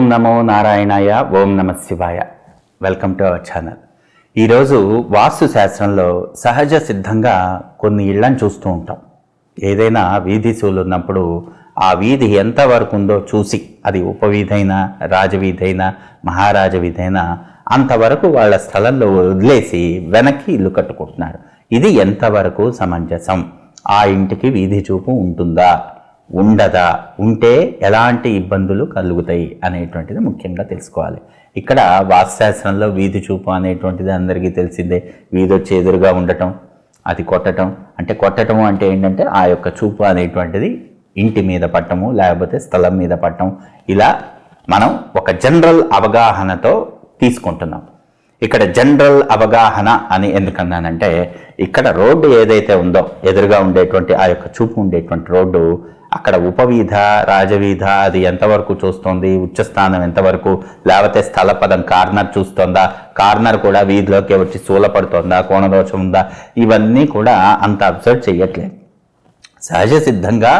ఓం నమో నారాయణాయ ఓం నమ శివాయ. Welcome to our channel. ఈరోజు వాస్తు శాస్త్రంలో సహజ సిద్ధంగా కొన్ని ఇళ్ళను చూస్తూ ఉంటాం. ఏదైనా వీధి సూలు ఉన్నప్పుడు ఆ వీధి ఎంతవరకు ఉందో చూసి అది ఉపవీధి అయినా రాజవీధి అయినా మహారాజ వీధి అయినా అంతవరకు వాళ్ళ స్థలంలో వదిలేసి వెనక్కి ఇల్లు కట్టుకుంటున్నారు ఇది ఎంతవరకు సమంజసం? ఆ ఇంటికి వీధి చూపు ఉంటుందా? ఉండదా? ఉంటే ఎలాంటి ఇబ్బందులు కలుగుతాయి అనేటువంటిది ముఖ్యంగా తెలుసుకోవాలి. ఇక్కడ వాస్తుశాస్త్రంలో వీధి చూపు అనేటువంటిది అందరికీ తెలిసిందే. వీధి వచ్చి ఎదురుగా ఉండటం అది కొట్టటం. అంటే కొట్టటం అంటే ఏంటంటే ఆ యొక్క చూపు అనేటువంటిది ఇంటి మీద పట్టము లేకపోతే స్థలం మీద పట్టడం ఇలా మనం ఒక జనరల్ అవగాహనతో తీసుకుంటున్నాం. ఇక్కడ జనరల్ అవగాహన అని ఎందుకన్నానంటే ఇక్కడ రోడ్డు ఏదైతే ఉందో ఎదురుగా ఉండేటువంటి ఆ యొక్క చూపు ఉండేటువంటి రోడ్డు అక్కడ ఉపవీధ రాజవీధ అది ఎంతవరకు చూస్తోంది ఉచ్చస్థానం ఎంతవరకు లేకపోతే స్థలపదం కార్నర్ చూస్తోందా కార్నర్ కూడా వీధిలోకి వచ్చి శూలపడుతోందా కోణదోషం ఉందా ఇవన్నీ కూడా అంత అబ్జర్వ్ చేయట్లేదు. సహజ సిద్ధంగా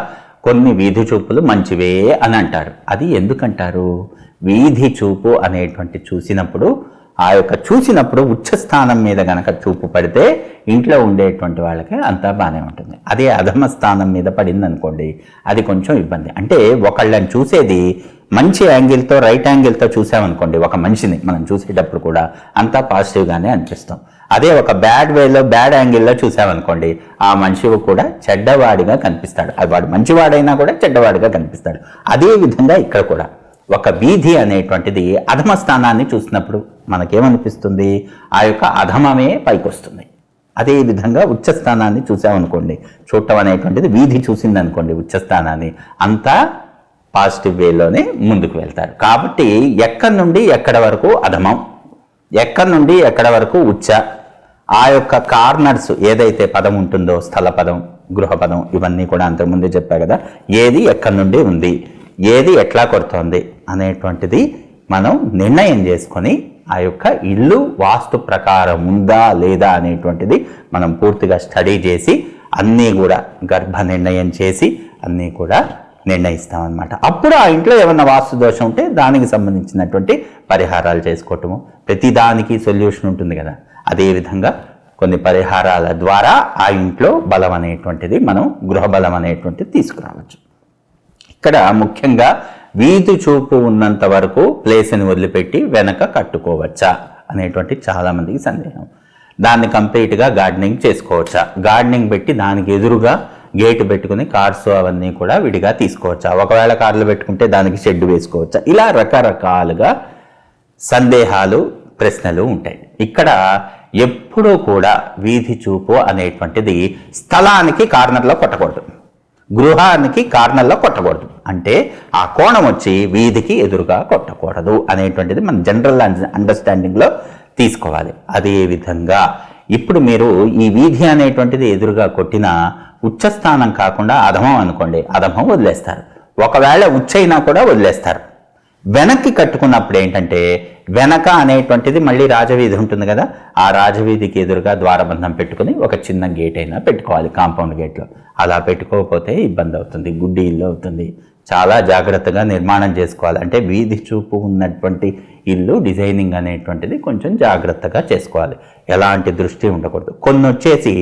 కొన్ని వీధి చూపులు మంచివే అని అంటారు. అది ఎందుకంటారు? వీధి చూపు అనేటువంటి చూసినప్పుడు ఆ యొక్క చూసినప్పుడు ఉచ్చస్థానం మీద గనక చూపు పడితే ఇంట్లో ఉండేటువంటి వాళ్ళకి అంతా బాగానే ఉంటుంది. అదే అధమ స్థానం మీద పడింది అనుకోండి అది కొంచెం ఇబ్బంది. అంటే ఒకళ్ళని చూసేది మంచి యాంగిల్తో రైట్ యాంగిల్తో చూసామనుకోండి ఒక మనిషిని మనం చూసేటప్పుడు కూడా అంతా పాజిటివ్గానే అనిపిస్తాం. అదే ఒక బ్యాడ్ వేలో బ్యాడ్ యాంగిల్లో చూసామనుకోండి ఆ మనిషి కూడా చెడ్డవాడిగా కనిపిస్తాడు. అది వాడు మంచివాడైనా కూడా చెడ్డవాడిగా కనిపిస్తాడు. అదే విధంగా ఇక్కడ కూడా ఒక వీధి అనేటువంటిది అధమ స్థానాన్ని చూసినప్పుడు మనకేమనిపిస్తుంది? ఆ యొక్క అధమమే పైకి వస్తుంది అదే విధంగా ఉచ్చస్థానాన్ని చూసామనుకోండి చూడటం అనేటువంటిది వీధి చూసింది అనుకోండి ఉచ్చస్థానాన్ని అంతా పాజిటివ్ వేలోనే ముందుకు వెళ్తారు. కాబట్టి ఎక్కడి నుండి ఎక్కడ వరకు అధమం? ఎక్కడి నుండి ఎక్కడ వరకు ఉచ్చ? ఆ యొక్క కార్నర్స్ ఏదైతే పదం ఉంటుందో స్థల పదం గృహ పదం ఇవన్నీ కూడా అంతకుముందే చెప్పా కదా ఏది ఎక్కడి నుండి ఉంది? ఏది ఎట్లా కొడుతోంది? అనేటువంటిది మనం నిర్ణయం చేసుకొని ఆ యొక్క ఇల్లు వాస్తు ప్రకారం ఉందా లేదా అనేటువంటిది మనం పూర్తిగా స్టడీ చేసి అన్నీ కూడా గర్భ నిర్ణయం చేసి అన్నీ కూడా నిర్ణయిస్తామన్నమాట. అప్పుడు ఆ ఇంట్లో ఏమన్నా వాస్తు దోషం ఉంటే దానికి సంబంధించినటువంటి పరిహారాలు చేసుకోవటము. ప్రతిదానికి సొల్యూషన్ ఉంటుంది కదా. అదేవిధంగా కొన్ని పరిహారాల ద్వారా ఆ ఇంట్లో బలం అనేటువంటిది మనం గృహ బలం అనేటువంటిది తీసుకురావచ్చు. ఇక్కడ ముఖ్యంగా వీధి చూపు ఉన్నంత వరకు ప్లేస్ని వదిలిపెట్టి వెనక కట్టుకోవచ్చా అనేటువంటి చాలామందికి సందేహం. దాన్ని కంప్లీట్గా గార్డెనింగ్ చేసుకోవచ్చా? గార్డెనింగ్ పెట్టి దానికి ఎదురుగా గేటు పెట్టుకుని కార్స్ అవన్నీ కూడా విడిగా తీసుకోవచ్చా? ఒకవేళ కార్లు పెట్టుకుంటే దానికి షెడ్ వేసుకోవచ్చా? ఇలా రకరకాలుగా సందేహాలు ప్రశ్నలు ఉంటాయి. ఇక్కడ ఎప్పుడూ కూడా వీధి చూపు అనేటువంటిది స్థలానికి కార్నర్లో కొట్టకూడదు. గృహానికి కార్నర్లో కొట్టకూడదు. అంటే ఆ కోణం వచ్చి వీధికి ఎదురుగా కొట్టకూడదు అనేటువంటిది మన జనరల్ అండర్స్టాండింగ్లో తీసుకోవాలి. అదే విధంగా ఇప్పుడు మీరు ఈ వీధి అనేటువంటిది ఎదురుగా కొట్టిన ఉచ్చస్థానం కాకుండా అధమం అనుకోండి. అధమం వదిలేస్తారు. ఒకవేళ ఉచ్చైనా కూడా వదిలేస్తారు. వెనక్కి కట్టుకున్నప్పుడు ఏంటంటే వెనక అనేటువంటిది మళ్ళీ రాజవీధి ఉంటుంది కదా ఆ రాజవీధికి ఎదురుగా ద్వారబంధం పెట్టుకుని ఒక చిన్న గేట్ అయినా పెట్టుకోవాలి కాంపౌండ్ గేట్లో అలా పెట్టుకోకపోతే ఇబ్బంది అవుతుంది గుడ్డి ఇల్లు అవుతుంది. చాలా జాగ్రత్తగా నిర్మాణం చేసుకోవాలి. అంటే వీధి చూపు ఉన్నటువంటి ఇల్లు డిజైనింగ్ అనేటువంటిది కొంచెం జాగ్రత్తగా చేసుకోవాలి. ఎలాంటి దృష్టి ఉండకూడదు. కొన్ని వచ్చేసి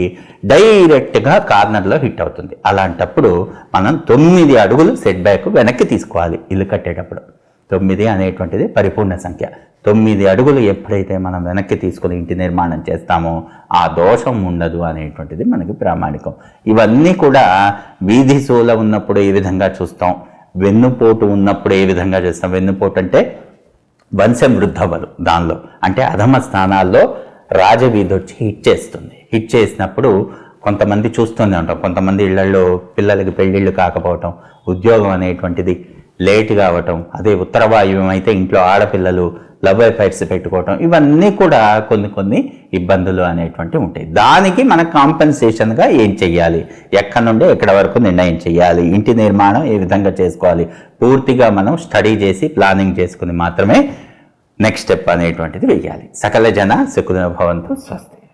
డైరెక్ట్గా కార్నర్లో హిట్ అవుతుంది. అలాంటప్పుడు మనం తొమ్మిది అడుగులు సెట్ బ్యాక్ వెనక్కి తీసుకోవాలి ఇల్లు కట్టేటప్పుడు. తొమ్మిది అనేటువంటిది పరిపూర్ణ సంఖ్య. తొమ్మిది అడుగులు ఎప్పుడైతే మనం వెనక్కి తీసుకుని ఇంటి నిర్మాణం చేస్తామో ఆ దోషం ఉండదు అనేటువంటిది మనకి ప్రామాణికం. ఇవన్నీ కూడా వీధి సోల ఉన్నప్పుడు ఏ విధంగా చూస్తాం? వెన్నుపోటు ఉన్నప్పుడు ఏ విధంగా చేస్తాం? వెన్నుపోటు అంటే వంశం వృద్ధవలు దానిలో. అంటే అధమ స్థానాల్లో రాజవీధి వచ్చి హిట్ చేస్తుంది. హిట్ చేసినప్పుడు కొంతమంది చూస్తూనే ఉంటాం. కొంతమంది ఇళ్ళలో పిల్లలకి పెళ్ళిళ్ళు కాకపోవటం ఉద్యోగం అనేటువంటిది లేట్ కావటం అదే ఉత్తర వాయువ్యం అయితే ఇంట్లో ఆడపిల్లలు లవ్ ఎఫైర్స్ పెట్టుకోవటం ఇవన్నీ కూడా కొన్ని కొన్ని ఇబ్బందులు అనేటువంటివి ఉంటాయి. దానికి మన కాంపెన్సేషన్గా ఏం చెయ్యాలి? ఎక్కడి నుండి ఎక్కడ వరకు నిర్ణయం చేయాలి ఇంటి నిర్మాణం ఏ విధంగా చేసుకోవాలి? పూర్తిగా మనం స్టడీ చేసి ప్లానింగ్ చేసుకుని మాత్రమే నెక్స్ట్ స్టెప్ అనేటువంటిది వెయ్యాలి. సకల జన సుఖభవంతు స్వస్తి.